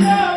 Yeah.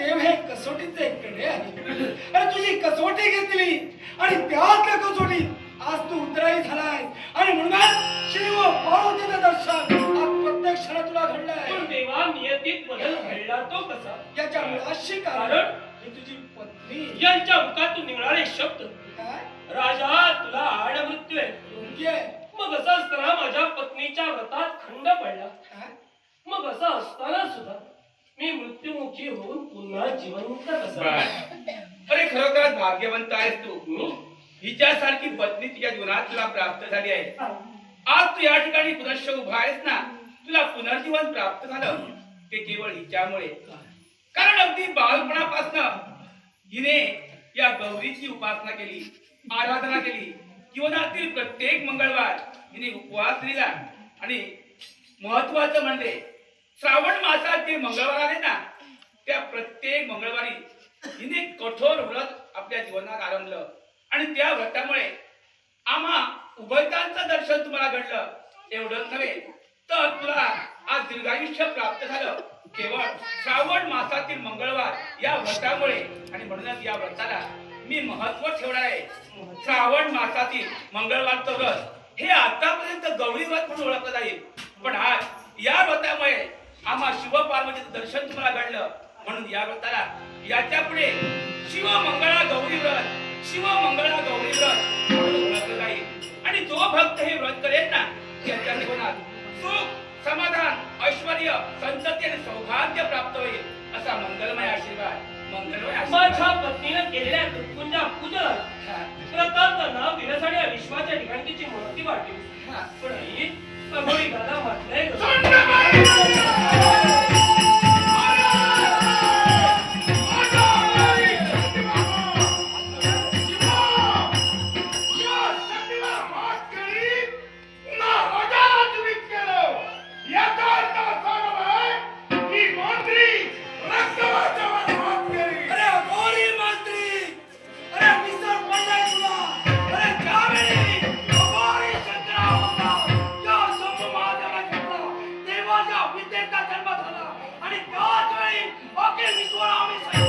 देव हे कसोटीचे कडे आहे. अरे तुझी कसोटी घेतली आणि त्यातल्या कसोटीत आज तू उतराई झालाय आणि म्हणूनच शिव पार्वतीचं दर्शन. आज प्रत्येक क्षणात तुला घडलंय देवा नियतीत बदल घडला तो कसा? याच्या मुळाशी कारण? ही तुझी पत्नी. यांच्या मुखातून निघणारे शब्द. राजा तुला आड मृत्यू आहे. मग असं असताना माझ्या पत्नीच्या व्रतात खंड पडला? मग असं असताना सुद्धा मी मृत्युमुखी होऊन पुन्हा जिवंत कसा अरे खरोखर भाग्यवंत आहेस तू. हिच्यासारखी पत्नी तुझ्या जीवनात तुला प्राप्त झाली आहे. आज तू या ठिकाणी पुनश्च उभा आहेस ना तुला पुनर्जीवन प्राप्त झालं. ते केवळ हिच्यामुळे. कारण अगदी बालपणापासून हिने या गौरीची उपासना केली आराधना केली. जीवनातील प्रत्येक मंगळवार हिने उपवास दिला. आणि महत्वाचं म्हणजे श्रावण मासात जे मंगळवार आले ना त्या प्रत्येक मंगळवारी हिने कठोर व्रत आपल्या जीवनात आरंभलं. आणि त्या व्रतामुळे आम्हा उभयतांचं दर्शन तुम्हाला घडलं. एवढंच नव्हे तर तुला आज दीर्घायुष्य प्राप्त झालं. केवळ श्रावण मासातील मंगळवार या व्रतामुळे आणि म्हणूनच या व्रताला मी महत्त्व ठेवणार आहे. श्रावण मासातील मंगळवारचं व्रत हे आतापर्यंत गौरी व्रत म्हणून ओळखलं जाईल. पण आज या व्रतामुळे आम्हा शिवपार्वतीचं दर्शन तुम्हाला घडलं. म्हणून या व्रताला याच्यापुढे शिव मंगळा गौरी व्रत शिव मंगळा गौरी व्रत म्हणून ओळखलं जाईल. आणि जो भक्त हे व्रत करेल ना त्याच्या जीवनात सुख समाधान ऐश्वर संतती आणि सौभाग्य प्राप्त होईल असा मंगलमय आशीर्वाद. मंगलमय माझ्या पत्नीनं केलेल्या तुटपुंजा पूजन विश्वाच्या ठिकाणी तिची महती वाटली. पण ही देवाच्या विद्येचा जन्म झाला. आणि त्याच वेळी अखिल विश्वाला आम्ही